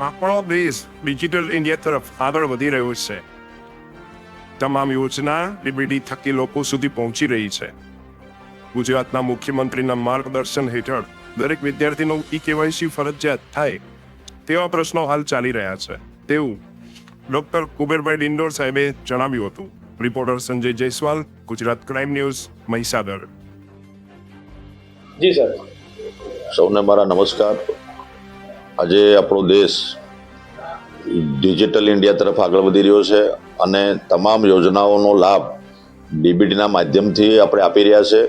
આપણો દેશ digital India તરફ આગળ વધી રહ્યો છે તમામ યોજના ડીબીડી થકી લોકો સુધી પહોંચી રહી છે ગુજરાતના મુખ્યમંત્રીના માર્ગદર્શન હેઠળ દરેક વિદ્યાર્થીનું ઈ કેવાયસી ફરજિયાત થાય તેવા પ્રશ્નો હાલ ચાલી રહ્યા છે તેવું ડોક્ટર કુબેરભાઈ ડિંડોર સાહેબે જણાવ્યું હતું reporter Sanjay Jaiswal Gujarat crime news Mahisagar ji sir સૌને મારા નમસ્કાર આજે આપણો દેશ ડિજિટલ ઇન્ડિયા તરફ આગળ વધી રહ્યો છે અને તમામ યોજનાઓનો લાભ ડીબીટીના માધ્યમથી આપણે આપી રહ્યા છે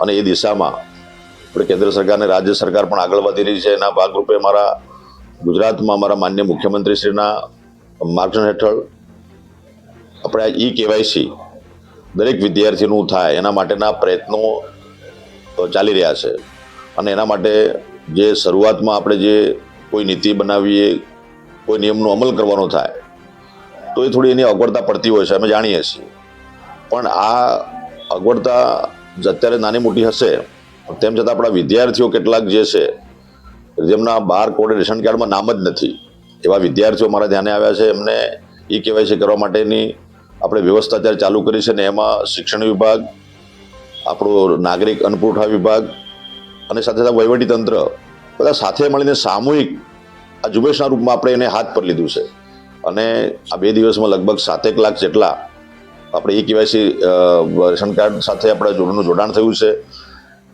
અને એ દિશામાં આપણે કેન્દ્ર સરકાર અને રાજ્ય સરકાર પણ આગળ વધી રહી છે. એના ભાગરૂપે મારા ગુજરાતમાં અમારા માન્ય મુખ્યમંત્રીશ્રીના માર્ગદર્શન હેઠળ આપણે આ ઈ કેવાયસી દરેક વિદ્યાર્થીનું થાય એના માટેના પ્રયત્નો ચાલી રહ્યા છે. અને એના માટે જે શરૂઆતમાં આપણે જે કોઈ નીતિ બનાવીએ, કોઈ નિયમનો અમલ કરવાનો થાય, તો એ થોડી એની અગવડતા પડતી હોય છે, અમે જાણીએ છીએ. પણ આ અગવડતા અત્યારે નાની મોટી હશે તેમ છતાં આપણા વિદ્યાર્થીઓ કેટલાક જે છે, જેમના બાર કોડ રેશન કાર્ડમાં નામ જ નથી, એવા વિદ્યાર્થીઓ મારા ધ્યાને આવ્યા છે, એમને ઈ કેવાયસી કરવા માટેની આપણે વ્યવસ્થા અત્યારે ચાલુ કરી છે ને એમાં શિક્ષણ વિભાગ, આપણો નાગરિક અન્નપુરવઠા વિભાગ અને સાથે સાથે વહીવટી તંત્ર બધા સાથે મળીને સામૂહિક આ ઝુંબેશના રૂપમાં આપણે એને હાથ પર લીધું છે. અને આ બે દિવસમાં લગભગ સાતેક લાખ જેટલા આપણે ઈ કેવાયસી રેશન કાર્ડ સાથે આપણે જોડનું જોડાણ થયું છે.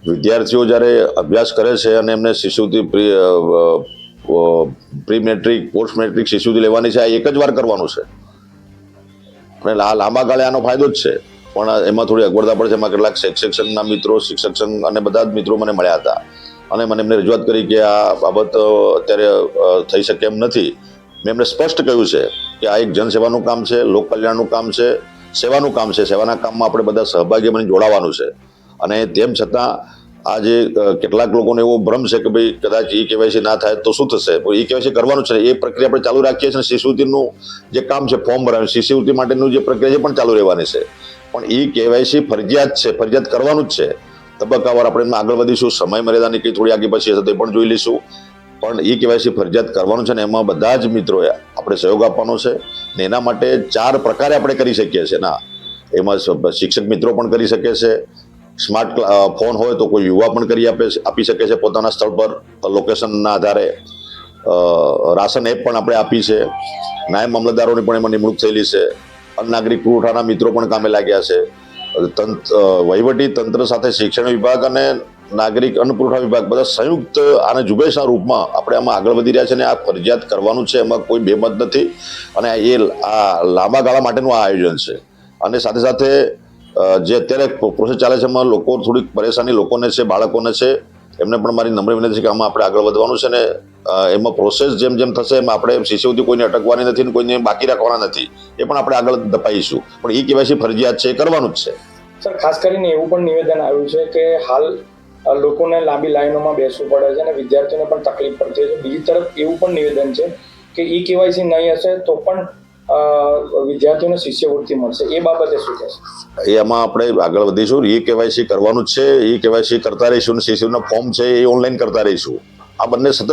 વિદ્યાર્થીઓ જ્યારે અભ્યાસ કરે છે અને એમને શિશુથી પ્રી મેટ્રિક, પોસ્ટ મેટ્રિક શિશુથી લેવાની છે, આ એક જ વાર કરવાનું છે. અને લાંબા ગાળે આનો ફાયદો જ છે. પણ એમાં થોડી અગવડતા પડે છે. એમાં કેટલાક સંઘના મિત્રો, શિક્ષક સંઘ અને બધા જ મિત્રો મને મળ્યા હતા. અને મને એમને રજૂઆત કરી કે આ બાબત અત્યારે થઈ શકે એમ નથી. મેં એમને સ્પષ્ટ કહ્યું છે કે આ એક જનસેવાનું કામ છે, લોક કલ્યાણનું કામ છે, સેવાનું કામ છે. સેવાના કામમાં આપણે બધા સહભાગી બની જોડાવાનું છે. અને તેમ છતાં આ જે અ, કેટલાક લોકોને એવો ભ્રમ છે કે ભાઈ કદાચ ઈ કેવાયસી ના થાય તો શું થશે? ઈ કેવાયસી કરવાનું છે એ પ્રક્રિયા આપણે ચાલુ રાખીએ છીએ શિષ્યવૃત્તિનું જે કામ છે ફોર્મ ભરાવાનું શિષ્યવૃત્તિ માટેનું જે પ્રક્રિયા છે પણ ચાલુ રહેવાની છે. પણ ઈ કેવાયસી ફરજિયાત છે ફરજિયાત કરવાનું જ છે. તબક્કાવાર આપણે એમાં આગળ વધીશું સમય મર્યાદાની કઈ થોડી આગળ પછી હશે તે પણ જોઈ લઈશું. પણ ઈ કેવાયસી ફરજિયાત કરવાનું છે ને એમાં બધા જ મિત્રોએ આપણે સહયોગ આપવાનો છે ને એના માટે ચાર પ્રકારે આપણે કરી શકીએ છીએ. ના એમાં શિક્ષક મિત્રો પણ કરી શકે છે સ્માર્ટ ફોન હોય તો કોઈ યુવા પણ કરી આપે આપી શકે છે પોતાના સ્થળ પર. લોકેશનના આધારે રાશન એપ પણ આપણે આપી છે. નાયબ મામલતદારોની પણ એમાં નિમણૂક થયેલી છે. અન્ન પુરવઠાના મિત્રો પણ કામે લાગ્યા છે. તંત્ર વહીવટી તંત્ર સાથે શિક્ષણ વિભાગ અને નાગરિક અન્ન પુરવઠા વિભાગ બધા સંયુક્ત અને ઝુંબેશના રૂપમાં આપણે આમાં આગળ વધી રહ્યા છે અને આ ફરજિયાત કરવાનું છે. એમાં કોઈ બેમત નથી. અને એ આ લાંબા ગાળા માટેનું આ આયોજન છે. અને સાથે સાથે જે અત્યારે પ્રોસેસ ચાલે છે, એમાં લોકો થોડીક પરેશાની લોકોને છે, બાળકોને છે, એમને પણ મારી નમ્ર વિનંતી છે કે આમાં આપણે આગળ વધવાનું છે ને એમાં પ્રોસેસ જેમ જેમ થશે, એમ આપણે શિષ્યવૃત્તિ કોઈને અટકવાની નથી ને કોઈને બાકી રાખવાના નથી, એ પણ આપણે આગળ દપાઈશું પણ એ કેવાયસી ફરજિયાત છે, એ કરવાનું જ છે. સર, ખાસ કરીને એવું પણ નિવેદન આવ્યું છે કે હાલ લોકોને લાંબી લાઈનોમાં બેસવું પડે છે અને વિદ્યાર્થીઓને પણ તકલીફ પડતી છે. બીજી તરફ એવું પણ નિવેદન છે કે ઈ કેવાયસી નહીં હશે તો પણ વિદ્યાર્થીઓને શિષ્યવૃત્તિ મળશે. એ બાબતે શું કહેશે? એમાં આપણે આગળ વધીશું. ઈ કેવાયસી કરવાનું જ છે. ઈ કેવાયસી કરતા રહીશું અને શિશુના ફોર્મ છે એ ઓનલાઈન કરતા રહીશું. આ બંને સતત